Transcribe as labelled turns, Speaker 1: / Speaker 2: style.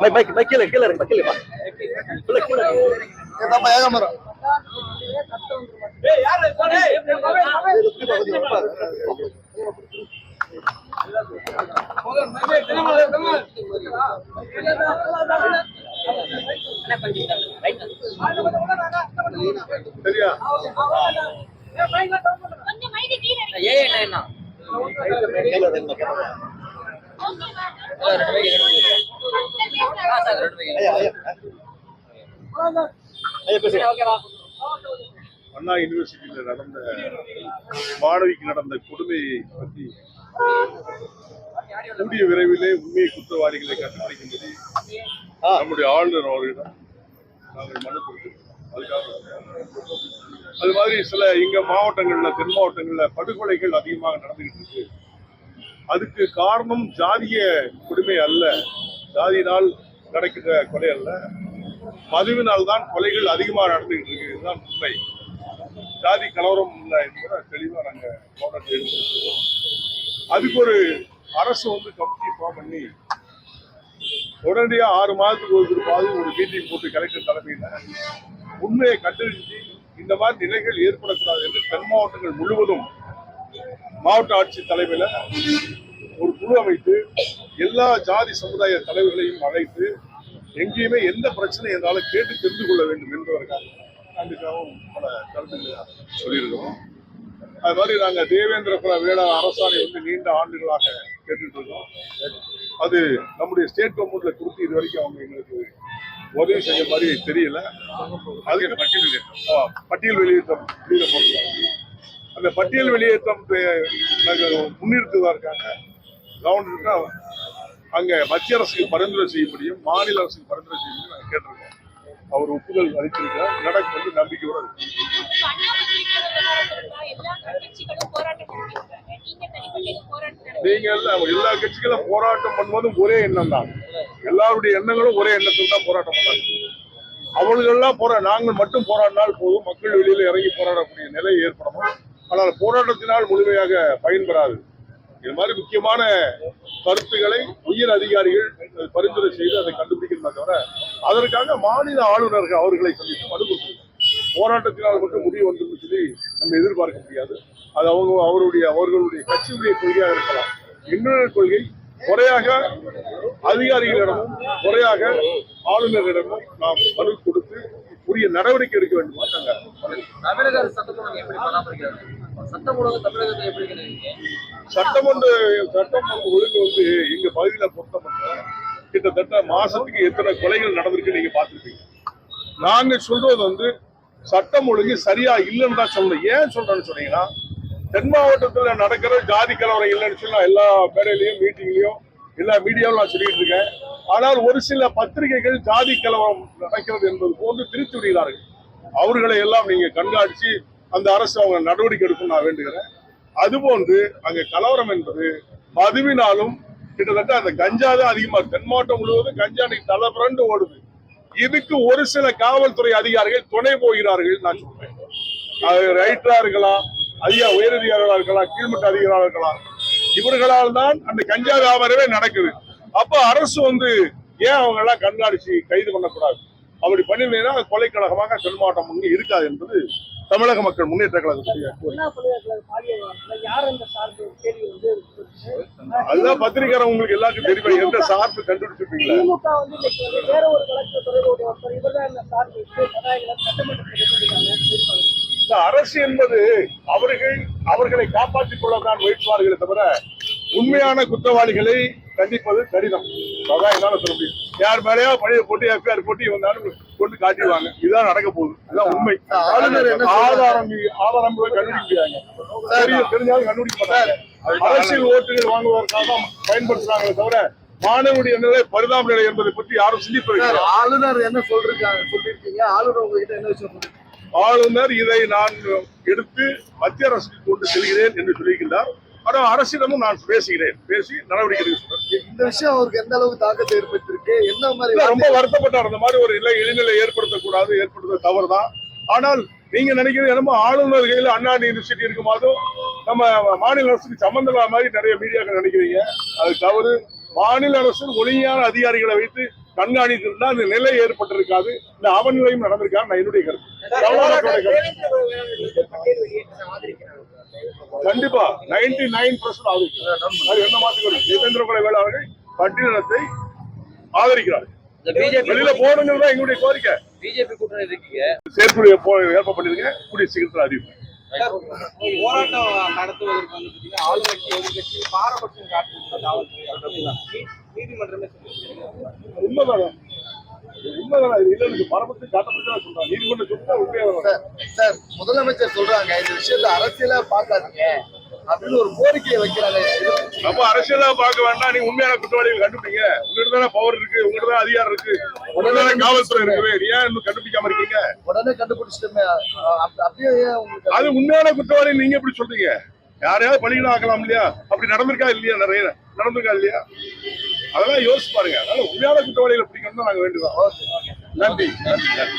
Speaker 1: By bike bike கீழே கீழே இருக்கு கீழே கீழே
Speaker 2: ஏதாப்பா சரியா.
Speaker 3: ஏ என்ன
Speaker 2: அண்ணா யூனிவர்சிட்டியில நடந்த மாணவிக்கு நடந்த கொடுமையை பற்றி கூடிய விரைவிலே உண்மை குற்றவாளிகளை கண்டுபிடிக்கும்படி. நம்முடைய ஆளுநர் அவர்களிடம் நாங்கள் மனு கொடுத்திருக்கோம் அதுக்காக அது மாதிரி சில இங்க மாவட்டங்கள்ல தென் மாவட்டங்கள்ல படுகொலைகள் அதிகமாக நடந்துகிட்டு இருக்கு அதுக்கு காரணம் ஜாதிய கொடுமை அல்ல. ஜாதியினால் நடக்கின்ற கொலை அல்ல. மதுவினால் தான் கொலைகள் அதிகமாக நடந்துகிட்டு இருக்கு இதுதான் உண்மை. ஜாதி கலவரம் இல்லை என்பதை தெளிவாக நாங்கள் போராட்டம் எடுத்துருக்கோம் அதுக்கு ஒரு அரசு வந்து கமிட்டி ஃபார்ம் பண்ணி உடனடியாக ஆறு மாதத்துக்கு ஒரு திருப்பாவது ஒரு மீட்டிங் போட்டு கலெக்டர் தலைமையில் உண்மையை கண்டறிஞ்சு இந்த மாதிரி நிலைகள் ஏற்படக்கூடாது என்று தென் மாவட்டங்கள் முழுவதும் மாவட்ட ஆட்சி தலைமையில் ஒரு குழு அமைத்து எல்லா ஜாதி சமுதாய தலைவர்களையும் அழைத்து எங்கேயுமே எந்த பிரச்சனை என்றாலும் கேட்டு தெரிந்து கொள்ள வேண்டும் என்பதற்காக அதுக்காகவும் பல கருத்துக்களை சொல்லியிருக்கிறோம். அது மாதிரி நாங்கள் தேவேந்திர குல வேளாண் அரசாணை வந்து நீண்ட ஆண்டுகளாக கேட்டுட்டு இருக்கோம் அது நம்முடைய ஸ்டேட் கவர்மெண்ட்ல கொடுத்து இது வரைக்கும் அவங்க எங்களுக்கு உதவி செய்ய மாதிரி தெரியல. அதுக்கு பட்டியல் பட்டியல் வெளியேற்றம் வெளியில போட்டுருக்காங்க அந்த பட்டியல் வெளியேற்றம் பே- இருக்காங்க முன்னிறுத்துவதற்காக அங்கே மத்திய அரசுக்கு பரிந்துரை செய்ய முடியும் மாநில அரசுக்கு பரிந்துரை செய்ய முடியும் நாங்கள் கேட்டிருக்கோம். அவர் ஒப்புதல் அளித்திருக்கிறார். நடக்கும் என்று நம்பிக்கையோட இருக்கு.
Speaker 4: நீங்கள் எல்லா கட்சிகளும் போராட்டம்
Speaker 2: பண்ணுவதும் ஒரே எண்ணம் தான். எல்லாருடைய எண்ணங்களும் ஒரே எண்ணத்தில் தான் போராட்டம் பண்ணாங்க. அவர்களெல்லாம் போரா நாங்கள் மட்டும் போராடினால் போதும். மக்கள் வெளியில இறங்கி போராடக்கூடிய நிலை ஏற்படணும். ஆனால் போராட்டத்தினால் முழுமையாக பயன்பெறாது. இது மாதிரி முக்கியமான கருத்துக்களை உயர் அதிகாரிகள் பரிந்துரை செய்து அதை கண்டுபிடிக்கணுமே தவிர அதற்காக மாநில ஆளுநர்கள் அவர்களை சந்தித்து மனு கொடுக்கணும். போராட்டத்தினால் மட்டும் முடிவு வந்துடும் சொல்லி நம்ம எதிர்பார்க்க முடியாது. அது அவங்க அவருடைய அவர்களுடைய கட்சியுடைய கொள்கையாக இருக்கலாம். இன்னொரு கொள்கை முறையாக அதிகாரிகளிடமும் முறையாக ஆளுநரிடமும் நாம் மனு கொடுத்து உரிய நடவடிக்கை எடுக்க வேண்டுமா? நாங்கள்
Speaker 3: தமிழக அரசு சட்டம் ஒழுங்கு எப்படி ஒழுங்கு தமிழகத்தை எப்படி
Speaker 2: சட்டமன்ற சட்டம் ஒழுங்கு வந்து எங்க பகுதியில பொறுத்தமட்ட கிட்டத்தட்ட மாசத்துக்கு எத்தனை கொலைகள் நடந்திருக்கு நீங்க பார்த்திருப்பீங்க. நாங்க சொல்றது வந்து சட்டம் ஒழுங்கு சரியா இல்லைன்னு தான் சொல்லணும். ஏன் சொல்றேன்னு சொன்னீங்கன்னா தென் மாவட்டத்துல நடக்கிற ஜாதி கலவரம் இல்லைன்னு சொல்லி நான் எல்லா மேடையிலையும் மீட்டிங்லயும் எல்லா மீடியாவும் நான் சொல்லிட்டு இருக்கேன். ஆனால் ஒரு சில பத்திரிகைகள் ஜாதி கலவரம் நடக்கிறது என்பது போன்று திருத்தி விடுகிறார்கள். அவர்களை எல்லாம் நீங்க கண்காணிச்சு அந்த அரசு அவங்க நடவடிக்கை எடுக்கும் நான் வேண்டுகிறேன். அதுபோன்று அங்கே கலவரம் என்பது மதுவினாலும் கிட்டத்தட்ட அந்த கஞ்சா தான் அதிகமா இருக்கு. தென் மாவட்டம் முழுவதும் கஞ்சா இன்னைக்கு தலை ஓடுது. இதுக்கு ஒரு சில காவல்துறை அதிகாரிகள் துணை போகிறார்கள் நான் சொல்றேன். அது ரைட்டரா இருக்கலாம் அதிக உயரதிகாரிகளா இருக்கலாம் கீழ்மட்ட அதிகாரிகளா இருக்கலாம். இவர்களால் தான் அந்த கஞ்சா வியாபாரமே நடக்குது. அப்ப அரசு வந்து ஏன் அவங்க எல்லாம் கண்காணிச்சு கைது பண்ணக்கூடாது? அப்படி பண்ணிருந்தீங்கன்னா அது கொலைக்கழகமாக தென் மாவட்டம் வந்து இருக்காது என்பது தமிழக மக்கள் முன்னேற்ற கழகத்துடைய அதுதான் பத்திரிக்காரன் உங்களுக்கு எல்லாருக்கும் தெரியும். எந்த சார்பு
Speaker 5: இந்த
Speaker 2: அரசு என்பது அவர்கள் அவர்களை காப்பாற்றிக் கொள்ளத்தான் முயற்சுவார்களே தவிர உண்மையான குற்றவாளிகளை கண்டிப்பது கடினம். அதான் என்னால சொல்ல முடியும். யார் மேலேயோ பழைய போட்டு எஃப்ஐஆர் போட்டு இவங்க கொண்டு காட்டிடுவாங்க. இதுதான் நடக்க போகுது. இதுதான் உண்மை.
Speaker 6: ஆளுநர் என்ன
Speaker 2: ஆதாரம் ஆதாரம் கண்டுபிடிக்கிறாங்க. தெரிஞ்சாலும் கண்டுபிடிக்க அரசியல் ஓட்டுகள் வாங்குவதற்காக தான் பயன்படுத்துறாங்களே தவிர மாணவனுடைய நிலை பரிதாப நிலை என்பதை பற்றி யாரும் சிந்திப்பதில்லை.
Speaker 6: ஆளுநர் என்ன சொல்றாங்க சொல்லிருக்கீங்க? ஆளுநர் உங்ககிட்ட என்ன விஷயம்
Speaker 2: ஆளுநர் இதை நான் எடுத்து மத்திய அரசுக்கு கொண்டு செல்கிறேன் என்று சொல்லியிருக்கிறார் ஆனால் அரசிடமும் நான் பேசுகிறேன். பேசி நடவடிக்கை.
Speaker 6: இந்த விஷயம் அவருக்கு எந்த அளவுக்கு தாக்கத்தை ஏற்படுத்திருக்கு என்ன மாதிரி
Speaker 2: இல்ல, ரொம்ப வருத்தப்பட்டார். அந்த மாதிரி ஒரு நிலை இடைநிலை ஏற்படுத்தக்கூடாது ஏற்படுத்த தவறுதான். ஆனால் நீங்க நினைக்கிறது என்னமோ ஆளுநர் கையில் அண்ணா யூனிவர்சிட்டி இருக்கும்போதும் நம்ம மாநில அரசுக்கு சம்பந்தம் மாதிரி நிறைய மீடியாக்கள் நினைக்கிறீங்க. அது தவறு. மாநில அரசு ஒழுங்கான அதிகாரிகளை வைத்து கண்காணித்திருந்தா இந்த நிலை ஏற்பட்டிருக்காது. இந்த அவநிலையும் நடந்திருக்காது. நான் என்னுடைய கருத்து. கண்டிப்பா நைன்டி நைன் பர்சன்ட் ஆதரிக்கிறார் அது என்ன மாற்றுகிறது ஜிதேந்திர குல வேளாளர்கள் பட்டியலத்தை ஆதரிக்கிறார் வெளியில போகணுங்கிறது தான் எங்களுடைய கோரிக்கை.
Speaker 3: பிஜேபி கூட்டணி இருக்கீங்க.
Speaker 2: செயற்குழுவை ஏற்பாடு பண்ணிருங்க கூடிய சீக்கிரத்தில் அறிவிப்பேன்
Speaker 6: போராட்டம் நடத்துவதற்கு வந்து பாத்தீங்கன்னா ஆளுங்கட்சி எதிர்கட்சி பாரபட்சம் காட்டுறது நீதிமன்றமே.
Speaker 2: உண்மைதானே?
Speaker 6: சார் முதலமைச்சர் சொல்றாங்க இந்த விஷயத்தை அரசியலா பார்க்காதீங்க அப்படின்னு ஒரு கோரிக்கையை வைக்கிறாங்க.
Speaker 2: நம்ம அரசியலா பார்க்க வேண்டாம். நீ உண்மையான குற்றவாளிகள் கண்டுபிடிங்க. உங்ககிட்ட தானே பவர் இருக்கு உங்ககிட்ட தான் அதிகாரம் இருக்கு. தானே காவல்துறை இருக்குது. ஏன் இன்னும் கண்டுபிடிக்காம இருக்கீங்க?
Speaker 6: உடனே கண்டுபிடிச்சிட்டுமே. அப்படியே
Speaker 2: அது உண்மையான குற்றவாளி நீங்க எப்படி சொல்றீங்க? யாரையாவது பலியிட ஆக்கலாம் இல்லையா? அப்படி நடந்திருக்கா இல்லையா? நிறைய நடந்திருக்கா இல்லையா? அதெல்லாம் யோசிச்சு பாருங்க. அதனால உண்மையான குற்றவாளிகளை பிடிக்கணும் தான் நாங்க வேண்டுதோம். நன்றி. நன்றி.